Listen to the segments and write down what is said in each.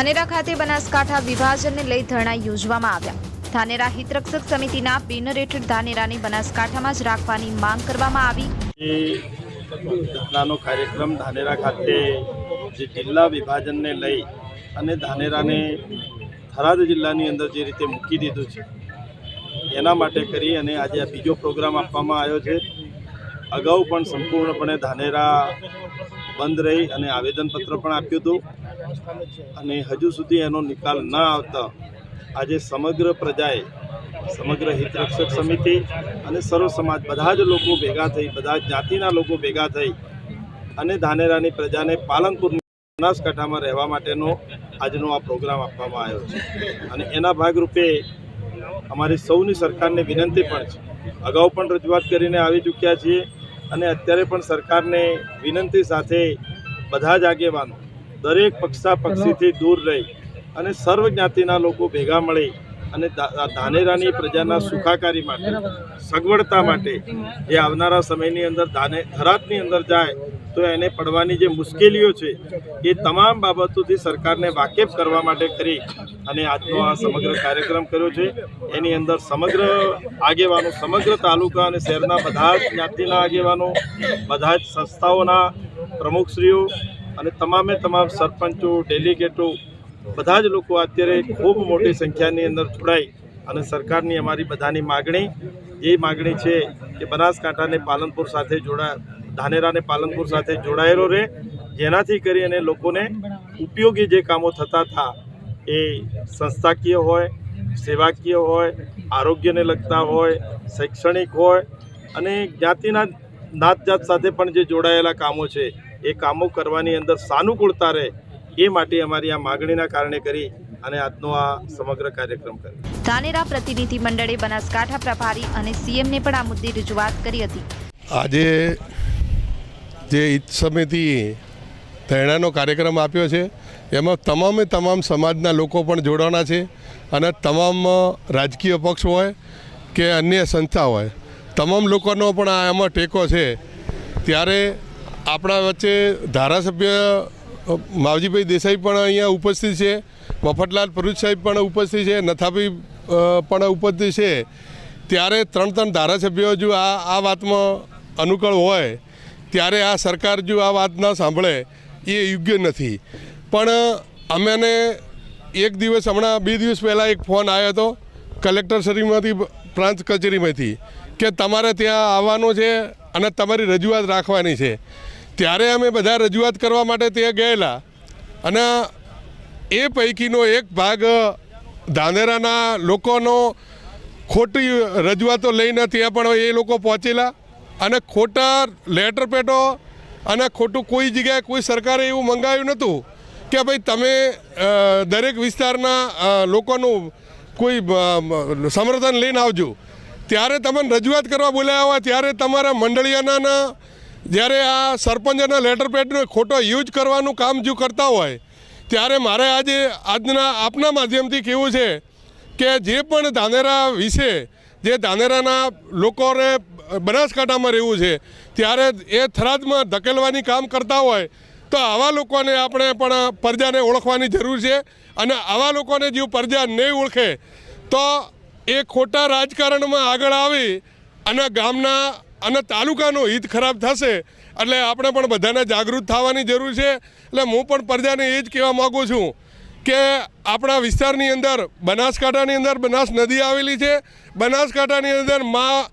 ધાનેરા ખાતે બનાસકાંઠા વિભાજનને લઈ ધરણા યોજવામાં આવ્યા. ધાનેરા હિતરક્ષક સમિતિના બેનર હેઠળ ધાનેરાને બનાસકાંઠામાં જ રાખવાની માંગ કરવામાં આવી. એ કાર્યક્રમ ધાનેરા ખાતે જે જિલ્લા વિભાજનને લઈ અને ધાનેરાને થરાદ જિલ્લાની અંદર જે રીતે મૂકી દીધું છે, એના માટે કરી અને આજે આ બીજો પ્રોગ્રામ આપવામાં આવ્યો છે. અગાઉ પણ સંપૂર્ણપણે ધાનેરા બંધ રહી અને આવેદનપત્ર પણ આપ્યું હતું. અને હજુ સુધી એનો નિકાલ ન આવતા આજે સમગ્ર પ્રજાએ, સમગ્ર હિતરક્ષક સમિતિ અને સર્વ સમાજ બધા જ લોકો ભેગા થઈ, બધા જ જ્ઞાતિના લોકો ભેગા થઈ અને ધાનેરાની પ્રજાને પાલનપુર બનાસકાંઠામાં રહેવા માટેનો આજનો આ પ્રોગ્રામ આપવામાં આવ્યો છે. અને એના ભાગરૂપે અમારી સૌની સરકારને વિનંતી પણ છે. અગાઉ પણ રજૂઆત કરીને આવી ચૂક્યા છીએ. અને અત્યારે પણ સરકારને વિનંતી સાથે બધા જ આગેવાનો દરેક પક્ષા પક્ષીથી દૂર રહી અને સર્વ જ્ઞાતિના લોકો ભેગા મળી અને ધાનેરાની પ્રજાના સુખાકારી માટે, સગવડતા માટે, એ આવનારા સમયની અંદર ધાને થરાદની અંદર જાય, તો એને પડવાની જે મુશ્કેલીઓ છે, એ તમામ બાબતોથી સરકારને વાકેફ કરવા માટે કરી અને આજનો આ સમગ્ર કાર્યક્રમ કર્યો છે. એની અંદર સમગ્ર આગેવાનો, સમગ્ર તાલુકા અને શહેરના બધા જ જ્ઞાતિના આગેવાનો, બધા જ સંસ્થાઓના પ્રમુખશ્રીઓ અને તમામે તમામ સરપંચો, ડેલિગેટો બધા જ લોકો અત્યારે ખૂબ મોટી સંખ્યાની અંદર જોડાય અને સરકારની અમારી બધાની માગણી એ માગણી છે કે બનાસકાંઠાને પાલનપુર સાથે જોડા, ધાનેરાને પાલનપુર સાથે જોડાયેલો રહે. જેનાથી કરી અને લોકોને ઉપયોગી જે કામો થતા હતા એ સંસ્થાકીય હોય, સેવાકીય હોય, આરોગ્યને લગતા હોય, શૈક્ષણિક હોય અને જ્ઞાતિના નાત જાત સાથે પણ જે જોડાયેલા કામો છે, એ કામો કરવાની અંદર સાનુકૂળતા રહે એ માટે અમારી આ માગણીના કારણે કરી અને આજનો આ સમગ્ર કાર્યક્રમ કર્યો. ધાનેરા પ્રતિનિધિ મંડળે બનાસકાંઠા પ્રભારી અને સીએમને પણ આ મુદ્દે રજૂઆત કરી હતી. આજે જે હિત સમિતિએ ધરણાનો કાર્યક્રમ આપ્યો છે એમાં તમામે તમામ સમાજના લોકો પણ જોડાવાના છે અને તમામ રાજકીય પક્ષ હોય કે અન્ય સંસ્થા હોય તમામ લોકોનો પણ આ એમાં ટેકો છે. ત્યારે આપણા વચ્ચે ધારાસભ્ય માવજીભાઈ દેસાઈ પણ અહીંયા ઉપસ્થિત છે. મફતલાલ ભરૂચ સાહેબ પણ ઉપસ્થિત છે. નથાભાઈ પણ ઉપસ્થિત છે. ત્યારે ત્રણ ત્રણ ધારાસભ્યો જો આ આ વાતમાં અનુકૂળ હોય, ત્યારે આ સરકાર જો આ વાત ના સાંભળે, એ યોગ્ય નથી. પણ અમેને એક દિવસ હમણાં બે દિવસ પહેલાં એક ફોન આવ્યો હતો કલેક્ટરશ્રીમાંથી પ્રાંત કચેરીમાંથી કે તમારે ત્યાં આવવાનું છે અને તમારી રજૂઆત રાખવાની છે. ત્યારે અમે બધા રજૂઆત કરવા માટે ત્યાં ગયેલા. અને એ પૈકીનો એક ભાગ ધાનેરાના લોકોનો ખોટી રજૂઆતો લઈને ત્યાં પણ એ લોકો પહોંચેલા. અને ખોટા લેટર પેટો અને ખોટું કોઈ જગ્યાએ કોઈ સરકારે એવું મંગાવ્યું નહોતું કે ભાઈ તમે દરેક વિસ્તારના લોકોનું કોઈ સમર્થન લઈને આવજો. ત્યારે તમને રજૂઆત કરવા બોલાવ્યા ત્યારે તમારા મંડળીયાના જ્યારે આ સરપંચના લેટર પેડનો ખોટો યુઝ કરવાનું કામ જો કરતા હોય, ત્યારે મારે આજે આજના આપના માધ્યમથી કહેવું છે કે જે પણ ધાનેરા વિશે, જે ધાનેરાના લોકોને બનાસકાંઠામાં રહેવું છે, ત્યારે એ થરાદમાં ધકેલવાની કામ કરતા હોય, તો આવા લોકોને આપણે પણ પ્રજાને ઓળખવાની જરૂર છે અને આવા લોકોને જો પ્રજા નહીં ઓળખે, તો એ ખોટા રાજકારણમાં આગળ આવી અને ગામના અને તાલુકાનું હિત ખરાબ થશે એટલે આપણે પણ બધાને જાગૃત થવાની જરૂર છે. એટલે હું પણ પ્રજાને એ જ કહેવા માગું છું કે આપણા વિસ્તારની અંદર બનાસકાંઠાની અંદર બનાસ નદી આવેલી છે. બનાસકાંઠાની અંદર મા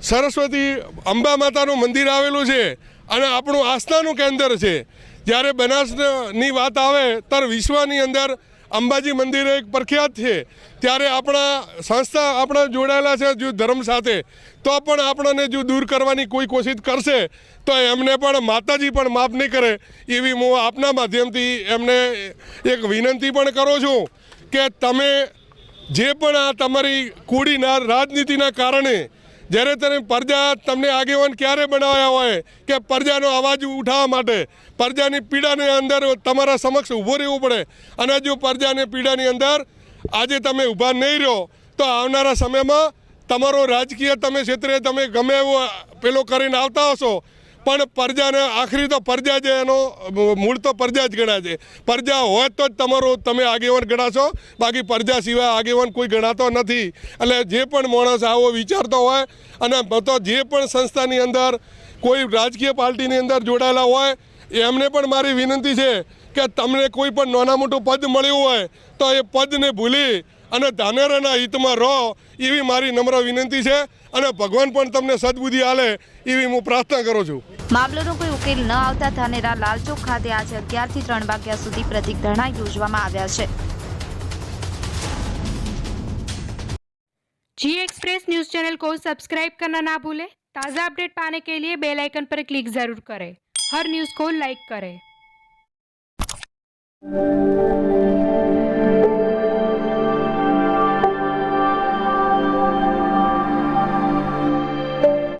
સરસ્વતી અંબા માતાનું મંદિર આવેલું છે અને આપણું આસ્થાનું કેન્દ્ર છે. જ્યારે બનાસની વાત આવે, ત્યારે વિશ્વની અંદર અંબાજી મંદિર એક પ્રખ્યાત છે. ત્યારે આપણા સંસ્થા આપણા જોડાયેલા છે જો ધર્મ સાથે. તો પણ આપણને જો દૂર કરવાની કોઈ કોશિશ કરશે, તો એમને પણ માતાજી પણ માફ નહીં કરે. એવી હું આપના માધ્યમથી એમને એક વિનંતી પણ કરું છું કે તમે જે પણ આ તમારી કુડીના રાજનીતિના કારણે જ્યારે ત્યારે પ્રજા તમને આગેવાન ક્યારે બનાવ્યા હોય કે પ્રજાનો અવાજ ઉઠાવવા માટે? પ્રજાની પીડાની અંદર તમારા સમક્ષ ઊભો રહેવું પડે. અને જો પ્રજાની પીડાની અંદર આજે તમે ઊભા નહીં રહો, તો આવનારા સમયમાં તમારો રાજકીય તમે ક્ષેત્રે તમે ગમે એવો પેલો કરીને આવતા હશો. પણ પરજાને આખરી તો પરજા છે, એનો મૂળ તો પરજા જ ગણાય છે. પ્રજા હોય તો જ તમારો, તમે આગેવાન ગણાશો. બાકી પરજા સિવાય આગેવાન કોઈ ગણાતો નથી. એટલે જે પણ માણસ આવો વિચારતો હોય, અને તો જે પણ સંસ્થાની અંદર કોઈ રાજકીય પાર્ટીની અંદર જોડાયેલા હોય, એમને પણ મારી વિનંતી છે કે તમને કોઈ પણ નાના મોટું પદ મળ્યું હોય, તો એ પદને ભૂલી અને ધાનેરાના હિતમાં રહો એવી મારી નમ્ર વિનંતી છે અને ભગવાન પણ તમને સદબુદ્ધિ આલે એવી હું પ્રાર્થના કરું છું મામલાનો કોઈ ઉકેલ ન આવતા ધાનેરા લાલચોક ખાતે આજે અગિયારથી ત્રણ વાગ્યા સુધી પ્રતિક ધરણા યોજવામાં આવ્યા છે जी एक्सप्रेस न्यूज चैनल को सब्सक्राइब करना ना भूलें ताज़ा अपडेट पाने के लिए बेल आइकन पर क्लिक ज़रूर करें हर न्यूज़ को लाइक करें